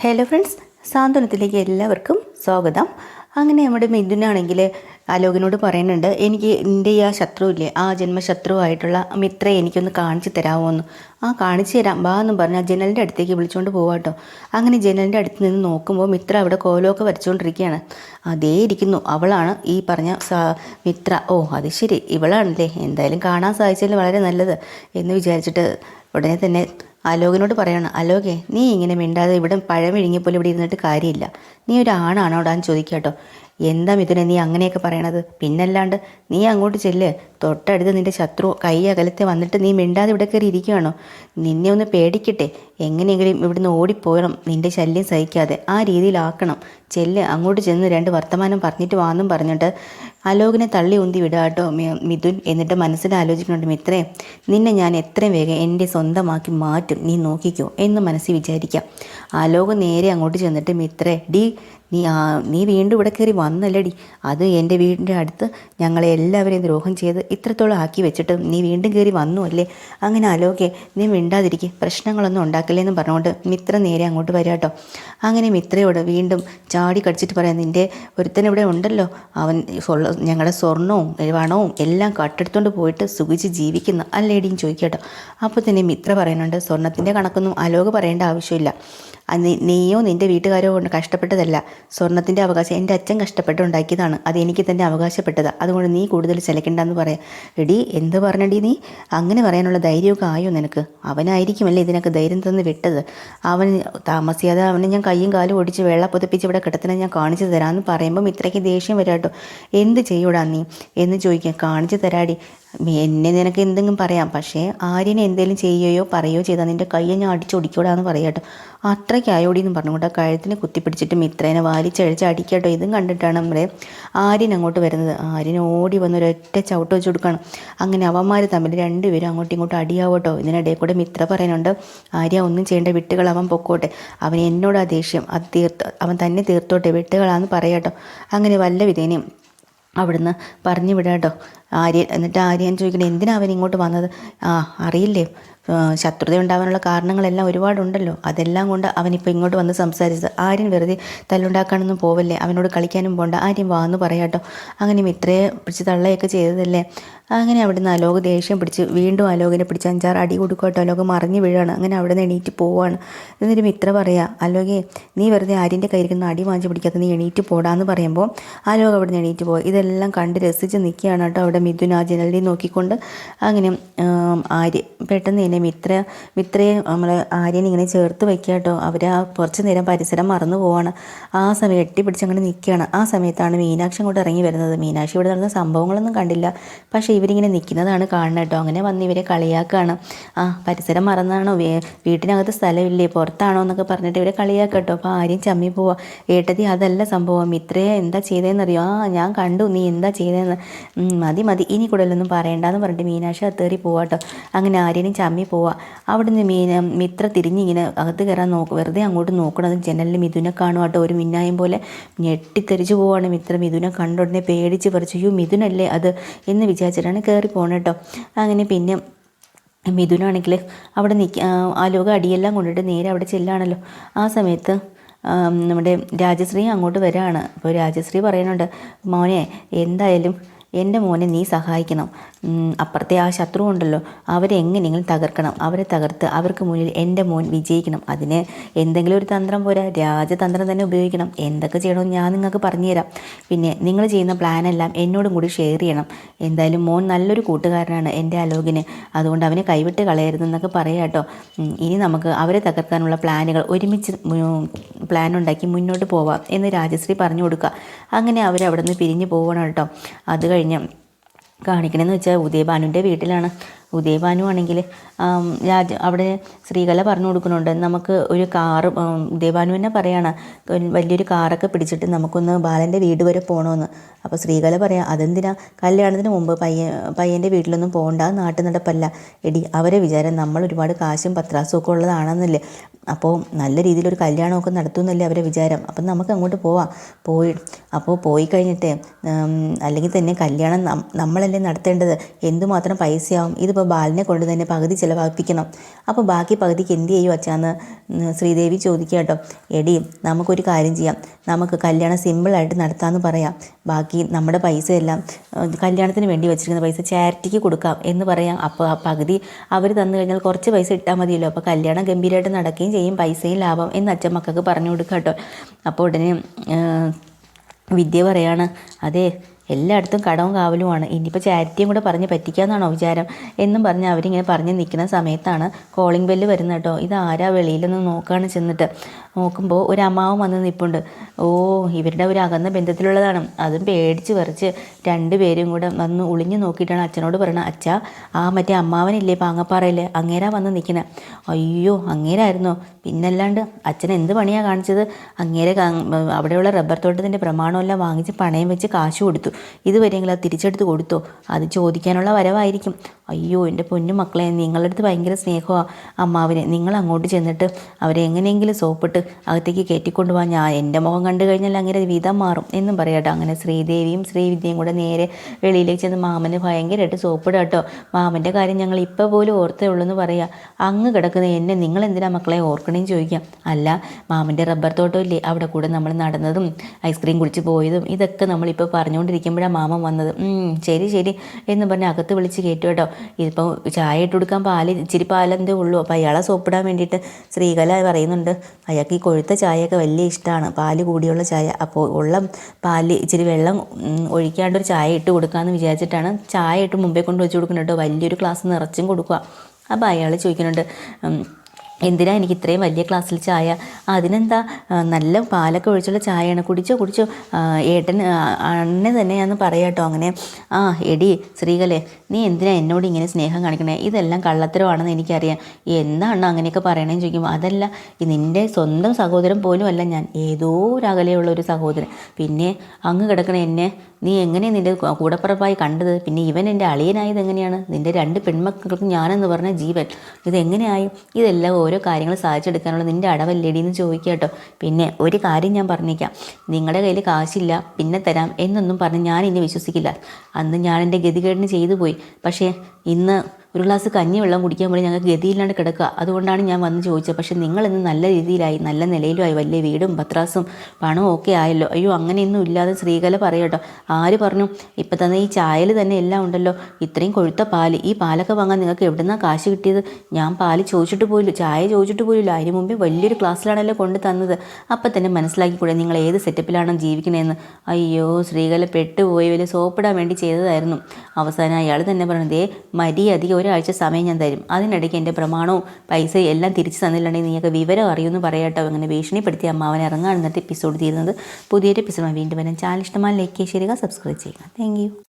Hello friends സാന്ത്വനത്തിലേക്ക് എല്ലാവർക്കും സ്വാഗതം. അങ്ങനെ നമ്മുടെ മിഥുനാണെങ്കിൽ അലോകിനോട് പറയുന്നുണ്ട് എനിക്ക് എന്റെ ഈ ആ ശത്രുവില്ലേ ആ ജന്മശത്രുവായിട്ടുള്ള മിത്രയെ എനിക്കൊന്ന് കാണിച്ചു തരാമോ എന്ന് ആ കാണിച്ചു തരാം. ബാ എന്ന് പറഞ്ഞാൽ ജനലിന്റെ അടുത്തേക്ക് വിളിച്ചുകൊണ്ട് പോവാട്ടോ അങ്ങനെ ജനലിന്റെ അടുത്ത് നിന്ന് നോക്കുമ്പോൾ മിത്ര അവിടെ കോലമൊക്കെ വരച്ചുകൊണ്ടിരിക്കുകയാണ്. അതേ ഇരിക്കുന്നു. അവളാണ് ഈ പറഞ്ഞ മിത്ര. ഓ അത് ശരി. ഇവളാണല്ലേ. എന്തായാലും കാണാൻ സാധിച്ചതിൽ വളരെ നല്ലത്. എന്ന് വിചാരിച്ചിട്ട് ഉടനെ തന്നെ അലോകിനോട് പറയണം അലോകെ നീ ഇങ്ങനെ മിണ്ടാതെ ഇവിടെ പഴം വിഴുങ്ങിയപ്പോലെ ഇവിടെ ഇരുന്നിട്ട് കാര്യമില്ല. നീ ഒരു ആണാണോടാന്ന് ചോദിക്കാട്ടോ. എന്താ മിഥുനെ നീ അങ്ങനെയൊക്കെ പറയണത്? പിന്നല്ലാണ്ട് നീ അങ്ങോട്ട് ചെല്ല്. തൊട്ടടുത്ത് നിന്റെ ശത്രു കൈ അകലത്തെ വന്നിട്ട് നീ മിണ്ടാതെ ഇവിടെ കയറി ഇരിക്കുകയാണോ? നിന്നെ ഒന്ന് പേടിക്കട്ടെ. എങ്ങനെയെങ്കിലും ഇവിടുന്ന് ഓടിപ്പോയണം നിന്റെ ശല്യം സഹിക്കാതെ ആ രീതിയിലാക്കണം. ചെല്ല്. അങ്ങോട്ട് ചെന്ന് രണ്ട് വർത്തമാനം പറഞ്ഞിട്ട് വാന്നും പറഞ്ഞിട്ട് അലോകിനെ തള്ളി ഉന്തി വിടാട്ടോ മിഥുൻ. എന്നിട്ട് മനസ്സിൽ ആലോചിക്കുന്നുണ്ട് മിത്രേ നിന്നെ ഞാൻ എത്രയും വേഗം എന്റെ സ്വന്തമാക്കി മാറ്റും. നീ നോക്കിക്കോ. എന്ന് മനസ്സിൽ വിചാരിക്കാം. അലോക് നേരെ അങ്ങോട്ട് ചെന്നിട്ട് മിത്രേ ഡി നീ നീ വീണ്ടും ഇവിടെ കയറി വന്നല്ലടി. അത് എന്റെ വീടിന്റെ അടുത്ത് ഞങ്ങളെ എല്ലാവരെയും ദ്രോഹം ചെയ്ത് ഇത്രത്തോളം ആക്കി വെച്ചിട്ട് നീ വീണ്ടും കയറി വന്നു അല്ലേ? അങ്ങനെ അലോകെ നീ മിണ്ടാതിരിക്കെ. പ്രശ്നങ്ങളൊന്നും ഉണ്ടാക്കില്ലേ എന്ന് പറഞ്ഞുകൊണ്ട് മിത്ര നേരെ അങ്ങോട്ട് വരാം കേട്ടോ അങ്ങനെ മിത്രയോട് വീണ്ടും ചാടി കടിച്ചിട്ട് പറയാം നിന്റെ ഒരുത്തൻ ഇവിടെ ഉണ്ടല്ലോ. അവൻ ഞങ്ങളുടെ സ്വർണവും വണവും എല്ലാം കട്ടെടുത്തുകൊണ്ട് പോയിട്ട് സുഖിച്ച് ജീവിക്കുന്നു അല്ലേടിയും ചോദിക്കട്ടോ അപ്പോൾ തന്നെ മിത്ര പറയുന്നുണ്ട് സ്വർണത്തിന്റെ കണക്കൊന്നും അലോക പറയേണ്ട ആവശ്യമില്ല. നീയോ നിന്റെ വീട്ടുകാരോ കൊണ്ട് കഷ്ടപ്പെട്ടതല്ല. സ്വർണത്തിന്റെ അവകാശം എന്റെ അച്ഛൻ കഷ്ടപ്പെട്ട് ഉണ്ടാക്കിയതാണ്. അത് എനിക്ക് തന്നെ അവകാശപ്പെട്ടത്. അതുകൊണ്ട് നീ കൂടുതൽ ചിലക്കണ്ടെന്ന് പറയാം. എടി എന്ത് പറഞ്ഞടി നീ? അങ്ങനെ പറയാനുള്ള ധൈര്യമൊക്കെ ആയോ നിനക്ക്? അവനായിരിക്കുമല്ലേ ഇതിനൊക്കെ ധൈര്യം തന്ന് വിട്ടത്? അവൻ താമസിയാതെ അവനെ ഞാൻ കയ്യും കാലും ഓടിച്ച് വെള്ള പുതപ്പിച്ച് ഇവിടെ കിടത്തിനെ ഞാൻ കാണിച്ചു തരാമെന്ന് പറയുമ്പം ഇത്രയ്ക്ക് ദേഷ്യം വരാട്ടോ. എന്ത് ചെയ്യൂടാ നീ? എന്ന് ചോദിക്കാം കാണിച്ചു തരാടി. എന്നെ നിനക്ക് എന്തെങ്കിലും പറയാം. പക്ഷേ ആര്യനെ എന്തെങ്കിലും ചെയ്യുകയോ പറയുകയോ ചെയ്താൽ നിന്റെ കയ്യെ ഞാൻ അടിച്ചൊടിക്കൂടാന്ന് പറയാട്ടോ അത്രയ്ക്ക് ആയോടി എന്ന് പറഞ്ഞു. കൂട്ടാ കഴുത്തിന് കുത്തിപ്പിടിച്ചിട്ട് മിത്രേനെ വാലിച്ചഴിച്ച് അടിക്കട്ടോ ഇതും കണ്ടിട്ടാണ് നമ്മുടെ ആര്യൻ അങ്ങോട്ട് വരുന്നത്. ആര്യൻ ഓടി വന്ന് ഒരൊറ്റ ചവിട്ട് വെച്ച് കൊടുക്കണം. അങ്ങനെ അവന്മാർ തമ്മിൽ രണ്ടുപേരും അങ്ങോട്ടും ഇങ്ങോട്ടും അടിയാവട്ടോ ഇതിനിടയിൽ കൂടെ മിത്ര പറയാനുണ്ട് ആര്യ ഒന്നും ചെയ്യേണ്ട. വിട്ടുകൾ അവൻ പൊക്കോട്ടെ. അവൻ എന്നോട് ആ ദേഷ്യം. അത് തീർത്ത് അവൻ തന്നെ തീർത്തോട്ടെ. വിട്ടുകളാന്ന് പറയട്ടോ അങ്ങനെ വല്ല വിധേനയും അവിടുന്ന് പറഞ്ഞു വിടാട്ടോ. ആര്യൻ എന്നിട്ട് ആര്യൻ ചോദിക്കണേ എന്തിനാണ് അവൻ ഇങ്ങോട്ട് വന്നത്? ആ അറിയില്ലേ? ശത്രുത ഉണ്ടാവാനുള്ള കാരണങ്ങളെല്ലാം ഒരുപാടുണ്ടല്ലോ. അതെല്ലാം കൊണ്ട് അവനിപ്പോൾ ഇങ്ങോട്ട് വന്ന് സംസാരിച്ചത് ആരും വെറുതെ തല്ലുണ്ടാക്കാനൊന്നും പോവല്ലേ? അവനോട് കളിക്കാനും പോണ്ട. ആരും വാന്ന് പറയാട്ടോ അങ്ങനെ മിത്രയെ പിടിച്ച് തള്ളയൊക്കെ ചെയ്തതല്ലേ? അങ്ങനെ അവിടുന്ന് അലോക് ദേഷ്യം പിടിച്ച് വീണ്ടും അലോകിനെ പിടിച്ച് അഞ്ചാറ് അടി കൊടുക്കട്ടോ അലോക് മറിഞ്ഞു വീഴാണ്. അങ്ങനെ അവിടെ നിന്ന് എണീറ്റ് പോവാണ്. എന്നിട്ട് മിത്ര പറയാ അലോകെ നീ വെറുതെ ആര്യന്റെ കയ്യിരിക്കുന്ന അടി വാങ്ങിച്ച് പിടിക്കാത്ത നീ എണീറ്റ് പോടാന്ന് പറയുമ്പോൾ അലോക് അവിടെ നിന്ന് എണീറ്റ് പോയി. ഇതെല്ലാം കണ്ട് രസിച്ച് നിൽക്കുകയാണ് കേട്ടോ അവിടെ മിഥുൻ ആ ജനലിൽ നോക്കിക്കൊണ്ട്. അങ്ങനെ ആര്യ പെട്ടെന്ന് തന്നെ മിത്ര മിത്രയെ നമ്മൾ ആര്യൻ ഇങ്ങനെ ചേർത്ത് വയ്ക്കുക കേട്ടോ. അവർ ആ കുറച്ച് നേരം പരിസരം മറന്നു പോവാണ്. ആ സമയം എട്ടിപ്പിടിച്ച് അങ്ങനെ നിൽക്കുകയാണ് ആ സമയത്താണ് മീനാക്ഷി അങ്ങോട്ട് ഇറങ്ങി വരുന്നത്. മീനാക്ഷി ഇവിടെ നടന്ന സംഭവങ്ങളൊന്നും കണ്ടില്ല. പക്ഷേ ഇവരിങ്ങനെ നിൽക്കുന്നതാണ് കാണുന്നത് കേട്ടോ. അങ്ങനെ വന്ന് ഇവരെ കളിയാക്കുകയാണ് ആ പരിസരം മറന്നാണോ? വീട്ടിനകത്ത് സ്ഥലമില്ലേ? പുറത്താണോ എന്നൊക്കെ പറഞ്ഞിട്ട് ഇവരെ കളിയാക്കുക കേട്ടോ. അപ്പോൾ ആര്യം ചമ്മി പോവാ. ഏട്ടതി അതല്ല സംഭവം. മിത്രയെ എന്താ ചെയ്തതെന്നറിയോ ആ ഞാൻ കണ്ടു. നീ എന്താ ചെയ്തതെന്ന് മതി മതി. ഇനി കൂടുതലൊന്നും പറയണ്ടെന്ന് പറഞ്ഞിട്ട് മീനാക്ഷി അത്തേറി പോവാട്ടോ അങ്ങനെ ആര്യനും ചമ്മി പോവാ. അവിടുന്ന് മീൻ മിത്ര തിരിഞ്ഞിങ്ങനെ അകത്ത് കയറാൻ നോക്ക് വെറുതെ അങ്ങോട്ട് നോക്കണത് ജനലിൽ മിഥുനെ കാണുവാട്ടോ ഒരു മിന്നായം പോലെ ഞെട്ടിത്തെറിച്ച് പോവാണ് മിത്ര. മിഥുനെ കണ്ട ഉടനെ പേടിച്ച് പറിച്ചു അയ്യോ മിഥുനല്ലേ അത്? എന്ന് വിചാരിച്ചിട്ടാണ് കയറി പോകണം കേട്ടോ അങ്ങനെ പിന്നെ മിഥുനാണെങ്കിൽ അവിടെ നിൽക്ക ആലോക അടിയെല്ലാം കൊണ്ടിട്ട് നേരെ അവിടെ ചെല്ലാണല്ലോ. ആ സമയത്ത് നമ്മുടെ രാജശ്രീ അങ്ങോട്ട് വരാണ്. അപ്പോൾ രാജശ്രീ പറയുന്നുണ്ട് മോനെ എന്തായാലും എന്റെ മോനെ നീ സഹായിക്കണം. അപ്പുറത്തെ ആ ശത്രു ഉണ്ടല്ലോ. അവരെ എങ്ങനെയെങ്കിലും തകർക്കണം. അവരെ തകർത്ത് അവർക്ക് മുന്നിൽ എന്റെ മോൻ വിജയിക്കണം. അതിന് എന്തെങ്കിലും ഒരു തന്ത്രം പോരാ. രാജതന്ത്രം തന്നെ ഉപയോഗിക്കണം. എന്തൊക്കെ ചെയ്യണമെന്ന് ഞാൻ നിങ്ങൾക്ക് പറഞ്ഞുതരാം. പിന്നെ നിങ്ങൾ ചെയ്യുന്ന പ്ലാനെല്ലാം എന്നോടും കൂടി ഷെയർ ചെയ്യണം. എന്തായാലും മോൻ നല്ലൊരു കൂട്ടുകാരനാണ് എന്റെ അലോകിന് അതുകൊണ്ട് അവനെ കൈവിട്ട് കളയരുതെന്നൊക്കെ പറയാം കേട്ടോ. ഇനി നമുക്ക് അവരെ തകർക്കാനുള്ള പ്ലാനുകൾ ഒരുമിച്ച് പ്ലാൻ ഉണ്ടാക്കി മുന്നോട്ട് പോവാം എന്ന് രാജശ്രീ പറഞ്ഞു കൊടുക്കുക. അങ്ങനെ അവരവിടെ നിന്ന് പിരിഞ്ഞു പോകണം കേട്ടോ. അത് കഴിഞ്ഞ് കാണിക്കണമെന്ന് വെച്ചാൽ ഉദയഭാനുവിന്റെ വീട്ടിലാണ്. ഉദയഭാനു ആണെങ്കിൽ രാജ അവിടെ ശ്രീകല പറഞ്ഞു കൊടുക്കുന്നുണ്ട്. നമുക്ക് ഒരു കാറ് ഉദയഭാനു തന്നെ പറയാണ് വലിയൊരു കാറൊക്കെ പിടിച്ചിട്ട് നമുക്കൊന്ന് ബാലന്റെ വീട് വരെ പോകണമെന്ന് അപ്പോൾ ശ്രീകല പറയാം അതെന്തിനാ? കല്യാണത്തിന് മുമ്പ് പയ്യൻ പയ്യന്റെ വീട്ടിലൊന്നും പോകണ്ട നാട്ടു നടപ്പല്ല. എടി അവരെ വിചാരം നമ്മൾ ഒരുപാട് കാശും പത്രാസും ഒക്കെ ഉള്ളതാണെന്നല്ലേ. അപ്പോൾ നല്ല രീതിയിലൊരു കല്യാണമൊക്കെ നടത്തുമെന്നല്ലേ അവരെ വിചാരം. അപ്പം നമുക്ക് അങ്ങോട്ട് പോവാം. പോയി അപ്പോൾ പോയി കഴിഞ്ഞിട്ട് അല്ലെങ്കിൽ തന്നെ കല്യാണം നമ്മളല്ലേ നടത്തേണ്ടത്. എന്തുമാത്രം പൈസയാവും? ഇതിപ്പോൾ ബാലിനെ കൊണ്ട് തന്നെ പകുതി ചിലവാക്കിക്കണം. അപ്പോൾ ബാക്കി പകുതിക്ക് എന്ത് ചെയ്യും അച്ഛാന്ന് ശ്രീദേവി ചോദിക്കുക കേട്ടോ. എടി നമുക്കൊരു കാര്യം ചെയ്യാം. നമുക്ക് കല്യാണം സിമ്പിളായിട്ട് നടത്താമെന്ന് പറയാം. ബാക്കി നമ്മുടെ പൈസ എല്ലാം കല്യാണത്തിന് വേണ്ടി വെച്ചിരിക്കുന്ന പൈസ ചാരിറ്റിക്ക് കൊടുക്കാം എന്ന് പറയാം. അപ്പോൾ ആ പകുതി അവർ തന്നു കഴിഞ്ഞാൽ കുറച്ച് പൈസ ഇട്ടാൽ മതിയല്ലോ. അപ്പോൾ കല്യാണം ഗംഭീരമായിട്ട് നടക്കുകയും ചെയ്യും. പൈസയും ലാഭം എന്ന് അച്ഛൻ മക്കൾക്ക് പറഞ്ഞു കൊടുക്കാം കേട്ടോ. അപ്പോൾ ഉടനെ വിദ്യ പറയാണ് അതെ എല്ലായിടത്തും കടവും കാവലുമാണ്. ഇനിയിപ്പോൾ ചാരിറ്റിയും കൂടെ പറഞ്ഞ് പറ്റിക്കാന്നാണോ വിചാരം? എന്നും പറഞ്ഞ് അവരിങ്ങനെ പറഞ്ഞ് നിൽക്കുന്ന സമയത്താണ് കോളിംഗ് ബെല്ല് വരുന്നത് കേട്ടോ. ഇത് ആരാ വെളിയിലൊന്ന് നോക്കുകയാണ് ചെന്നിട്ട്. നോക്കുമ്പോൾ ഒരു അമ്മാവും വന്ന് നിൽപ്പുണ്ട് ഓ ഇവരുടെ ഒരു അകന്ന ബന്ധത്തിലുള്ളതാണ്. അതും പേടിച്ച് പറിച്ച് രണ്ടുപേരും കൂടെ വന്ന് ഒളിഞ്ഞു നോക്കിയിട്ടാണ് അച്ഛനോട് പറയണത്. അച്ഛാ ആ മറ്റേ അമ്മാവനില്ലേ പാങ്ങപ്പാറയില്ലേ അങ്ങേരാ വന്ന് നിൽക്കുന്നത് അയ്യോ അങ്ങേരായിരുന്നോ? പിന്നല്ലാണ്ട് അച്ഛൻ എന്ത് പണിയാണ് കാണിച്ചത്? അങ്ങേരെ അവിടെയുള്ള റബ്ബർ തോട്ടത്തിന്റെ പ്രമാണമെല്ലാം വാങ്ങിച്ച് പണയം വെച്ച് കാശ് കൊടുത്തു. ഇതുവരെയെങ്കിലും അത് തിരിച്ചെടുത്ത് കൊടുത്തോ? അത് ചോദിക്കാനുള്ള വരവായിരിക്കും. അയ്യോ എന്റെ പൊന്നു മക്കളെ നിങ്ങളുടെ അടുത്ത് ഭയങ്കര സ്നേഹമാണ് അമ്മാവിനെ നിങ്ങൾ അങ്ങോട്ട് ചെന്നിട്ട് അവരെ എങ്ങനെയെങ്കിലും സോപ്പിട്ട് അകത്തേക്ക് കയറ്റിക്കൊണ്ടു പോകാൻ ഞാൻ എന്റെ മുഖം കണ്ടു കഴിഞ്ഞാൽ അങ്ങനെ വിധം മാറും എന്നും പറയാട്ടോ അങ്ങനെ ശ്രീദേവിയും ശ്രീവിദ്യയും കൂടെ നേരെ വെളിയിലേക്ക് ചെന്ന് മാമന് ഭയങ്കരമായിട്ട് സോപ്പിടുക കേട്ടോ. മാമന്റെ കാര്യം ഞങ്ങൾ ഇപ്പോൾ പോലും ഓർത്തേ ഉള്ളൂ എന്ന് പറയാം. അങ്ങ് കിടക്കുന്ന എന്നെ നിങ്ങൾ എന്തിനാ മക്കളെ ഓർക്കണേന്ന് ചോദിക്കാം. അല്ല മാമന്റെ റബ്ബർ തോട്ടം ഇല്ലേ അവിടെ കൂടെ നമ്മൾ നടന്നതും ഐസ്ക്രീം കുടിച്ച് പോയതും ഇതൊക്കെ നമ്മളിപ്പോൾ പറഞ്ഞുകൊണ്ടിരിക്കുമ്പോഴാണ് മാമൻ വന്നത്. ശരി ശരി എന്ന് പറഞ്ഞ് അകത്ത് വിളിച്ച് കയറ്റു കേട്ടോ. ഇതിപ്പോൾ ചായ ഇട്ട് കൊടുക്കാൻ പാൽ ഇച്ചിരി പാലെന്തേ ഉള്ളൂ. അപ്പോൾ അയാളെ സോപ്പിടാൻ വേണ്ടിയിട്ട് ശ്രീകല പറയുന്നുണ്ട് അയാൾക്ക് ഈ കൊഴുത്ത ചായയൊക്കെ വലിയ ഇഷ്ടമാണ് പാൽ കൂടിയുള്ള ചായ. അപ്പോൾ ഉള്ള പാൽ ഇച്ചിരി വെള്ളം ഒഴിക്കാണ്ട് ഒരു ചായ ഇട്ട് കൊടുക്കാമെന്ന് വിചാരിച്ചിട്ടാണ് ചായ ഇട്ട് മുമ്പേ കൊണ്ട് വെച്ച് കൊടുക്കുന്നുണ്ട് വലിയൊരു ഗ്ലാസ് നിറച്ചും കൊടുക്കുക. അപ്പോൾ അയാൾ ചോദിക്കുന്നുണ്ട് എന്തിനാ എനിക്ക് ഇത്രയും വലിയ ക്ലാസ്സിൽ ചായ? അതിനെന്താ നല്ല പാലൊക്കെ ഒഴിച്ചുള്ള ചായയാണ്. കുടിച്ചോ കുടിച്ചോ. ഏട്ടൻ അണ്ണെ തന്നെയാന്ന് പറയാട്ടോ അങ്ങനെ. ആ എടി സ്ത്രീകളെ നീ എന്തിനാ എന്നോട് ഇങ്ങനെ സ്നേഹം കാണിക്കണേ? ഇതെല്ലാം കള്ളത്തരമാണെന്ന് എനിക്കറിയാം. എന്താണ് അങ്ങനെയൊക്കെ പറയണേന്ന് ചോദിക്കുമ്പോൾ അതല്ല നിന്റെ സ്വന്തം സഹോദരൻ പോലും അല്ല ഞാൻ. ഏതോ ഒരു അകലെയുള്ള ഒരു സഹോദരൻ. പിന്നെ അങ്ങ് കിടക്കണ എന്നെ. നീ എങ്ങനെയാണ് നിന്റെ കൂടപ്പുറപ്പായി കണ്ടത്? പിന്നെ ഇവൻ എന്റെ അളിയനായത് എങ്ങനെയാണ്? നിന്റെ രണ്ട് പെൺമക്കൾക്കും ഞാനെന്ന് പറഞ്ഞ ജീവൻ. ഇതെങ്ങനെയായി? ഇതെല്ലാം ഓരോ കാര്യങ്ങൾ സാധിച്ചെടുക്കാനുള്ള നിന്റെ അടവല്ലേടി എന്ന് ചോദിക്കുക കേട്ടോ. പിന്നെ ഒരു കാര്യം ഞാൻ പറഞ്ഞേക്കാം. നിങ്ങളുടെ കയ്യിൽ കാശില്ല പിന്നെ തരാം എന്നൊന്നും പറഞ്ഞ് ഞാൻ ഇനി വിശ്വസിക്കില്ല. അന്ന് ഞാൻ എന്റെ ഗതികേടിന് ചെയ്തു പോയി. പക്ഷേ ഇന്ന് ഒരു ഗ്ലാസ് കഞ്ഞി വെള്ളം കുടിക്കാൻ പോലും ഞങ്ങൾക്ക് ഗതിയില്ലാണ്ട് കിടക്കുക. അതുകൊണ്ടാണ് ഞാൻ വന്ന് ചോദിച്ചത്. പക്ഷേ നിങ്ങൾ ഇന്ന് നല്ല രീതിയിലായി നല്ല നിലയിലുമായി. വലിയ വീടും പത്രാസും പണവും ഒക്കെ ആയല്ലോ. അയ്യോ അങ്ങനെയൊന്നും ഇല്ലാതെ സ്ത്രീകല പറയട്ടോ ആര് പറഞ്ഞു? ഇപ്പം തന്നെ ഈ ചായൽ തന്നെ എല്ലാം ഉണ്ടല്ലോ. ഇത്രയും കൊഴുത്ത പാൽ. ഈ പാലൊക്കെ വാങ്ങാൻ നിങ്ങൾക്ക് എവിടുന്നാണ് കാശ് കിട്ടിയത്? ഞാൻ പാൽ ചോദിച്ചിട്ട് പോയില്ല. ചായ ചോദിച്ചിട്ട് പോയില്ല. അതിന് മുമ്പേ വലിയൊരു ക്ലാസ്സിലാണല്ലോ കൊണ്ട് തന്നത്. അപ്പം തന്നെ മനസ്സിലാക്കിക്കൂടെ നിങ്ങൾ ഏത് സെറ്റപ്പിലാണ് ജീവിക്കണതെന്ന് അയ്യോ സ്ത്രീകല പെട്ടുപോയി. വലിയ സോപ്പിടാൻ വേണ്ടി ചെയ്തതായിരുന്നു. അവസാനം അയാൾ തന്നെ പറഞ്ഞതേ മര്യാദയ്ക്ക് ഒരാഴ്ച സമയം ഞാൻ തരും. അതിനിടയ്ക്ക് എന്റെ പ്രമാണവും പൈസയും എല്ലാം തിരിച്ചു തന്നിട്ടുണ്ടെങ്കിൽ നിങ്ങൾക്ക് വിവരം അറിയുമെന്ന് പറയട്ടോ അങ്ങനെ ഭീഷണിപ്പെടുത്തി അമ്മാവൻ ഇറങ്ങാൻ എന്നിട്ട് എപ്പിസോഡ് തീരുന്നത് പുതിയൊരു എപ്പിസോഡ് വീണ്ടും വരാൻ ചാനൽ ഇഷ്ടമായി ലൈക്ക് ചെയ്യുക സബ്സ്ക്രൈബ് ചെയ്യുക താങ്ക്